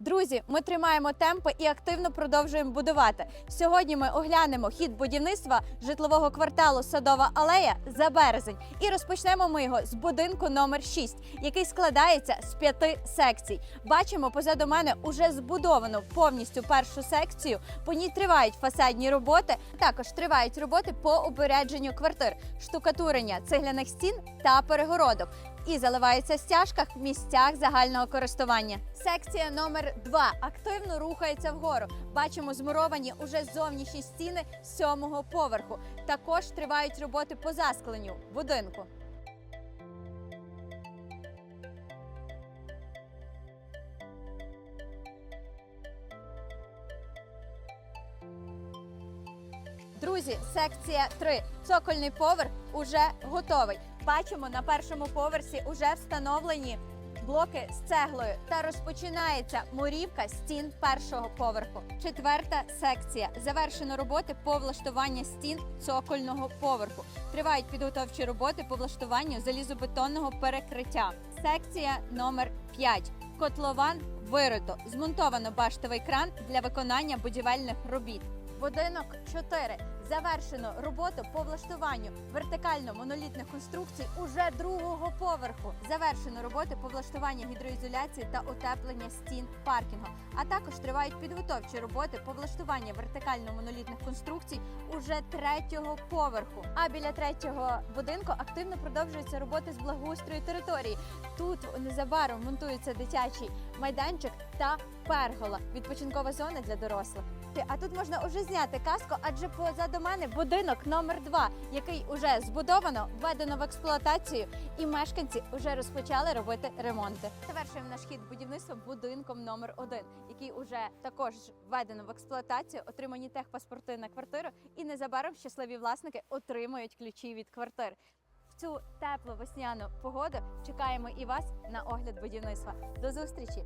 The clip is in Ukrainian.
Друзі, ми тримаємо темпи і активно продовжуємо будувати. Сьогодні ми оглянемо хід будівництва житлового кварталу Садова алея за березень. І розпочнемо ми його з будинку номер 6, який складається з п'яти секцій. Бачимо позаду мене уже збудовану повністю першу секцію. По ній тривають фасадні роботи. Також тривають роботи по обереженню квартир, штукатурення цегляних стін та перегородок. І заливається в стяжках в місцях загального користування. Секція номер 2 активно рухається вгору. Бачимо змуровані уже зовнішні стіни сьомого поверху. Також тривають роботи по заскленню будинку. Друзі, секція 3. Цокольний поверх уже готовий. Бачимо, на першому поверсі вже встановлені блоки з цеглою та розпочинається мурівка стін першого поверху. Четверта секція. Завершено роботи по влаштуванню стін цокольного поверху. Тривають підготовчі роботи по влаштуванню залізобетонного перекриття. Секція номер 5. Котлован вирито. Змонтовано баштовий кран для виконання будівельних робіт. Будинок 4. Завершено роботу по влаштуванню вертикально-монолітних конструкцій уже другого поверху. Завершено роботи по влаштуванню гідроізоляції та утеплення стін паркінгу. А також тривають підготовчі роботи по влаштуванню вертикально-монолітних конструкцій уже третього поверху. А біля третього будинку активно продовжуються роботи з благоустрою території. Тут незабаром монтується дитячий майданчик та пергола, відпочинкова зона для дорослих. А тут можна уже зняти каску, адже мене будинок номер 2 який уже збудовано, введено в експлуатацію, і мешканці вже розпочали робити ремонти. Завершуємо наш хід будівництва будинком номер 1 який уже також введено в експлуатацію, отримані техпаспорти на квартиру, і незабаром щасливі власники отримають ключі від квартир. В цю теплу весняну погоду чекаємо і вас на огляд будівництва. До зустрічі!